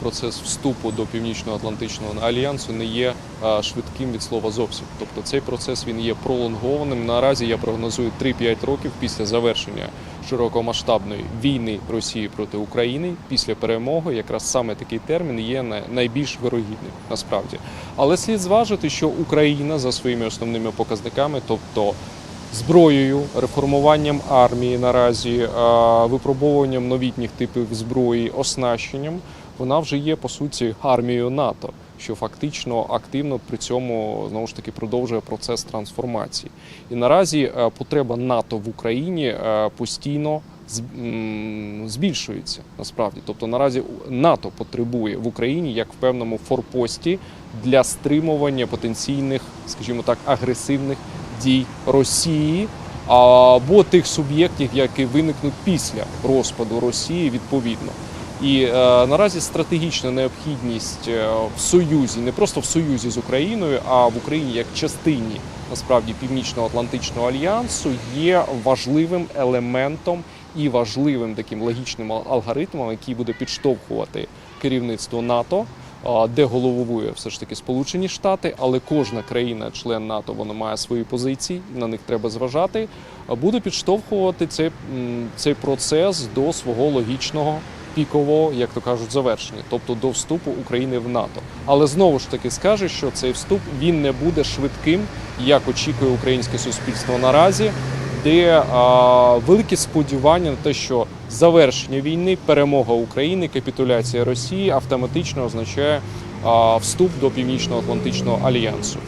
Процес вступу до Північно-Атлантичного альянсу не є швидким від слова зовсім. Тобто цей процес він є пролонгованим. Наразі я прогнозую 3-5 років після завершення широкомасштабної війни Росії проти України. Після перемоги, якраз саме такий термін є най- найбільш вирогідним насправді. Але слід зважити, що Україна за своїми основними показниками, тобто зброєю, реформуванням армії наразі, а, випробовуванням новітніх типів зброї, оснащенням, вона вже є по суті армією НАТО, що фактично активно при цьому знову ж таки продовжує процес трансформації. І наразі е, потреба НАТО в Україні е, постійно збільшується насправді. Тобто наразі НАТО потребує в Україні як в певному форпості для стримування потенційних, скажімо так, агресивних дій Росії або тих суб'єктів, які виникнуть після розпаду Росії відповідно. І е, наразі стратегічна необхідність е, в союзі, не просто в союзі з Україною, а в Україні як частині насправді Північно-Атлантичного альянсу є важливим елементом і важливим таким логічним алгоритмом, який буде підштовхувати керівництво НАТО, де головує все ж таки Сполучені Штати, але кожна країна, член НАТО, вона має свої позиції, на них треба зважати. Буде підштовхувати цей, цей процес до свого логічного пікового, як то кажуть, завершення, тобто до вступу України в НАТО. Але знову ж таки скаже, що цей вступ він не буде швидким, як очікує українське суспільство наразі, де а, великі сподівання на те, що завершення війни, перемога України, капітуляція Росії автоматично означає а, вступ до Північно-Атлантичного альянсу.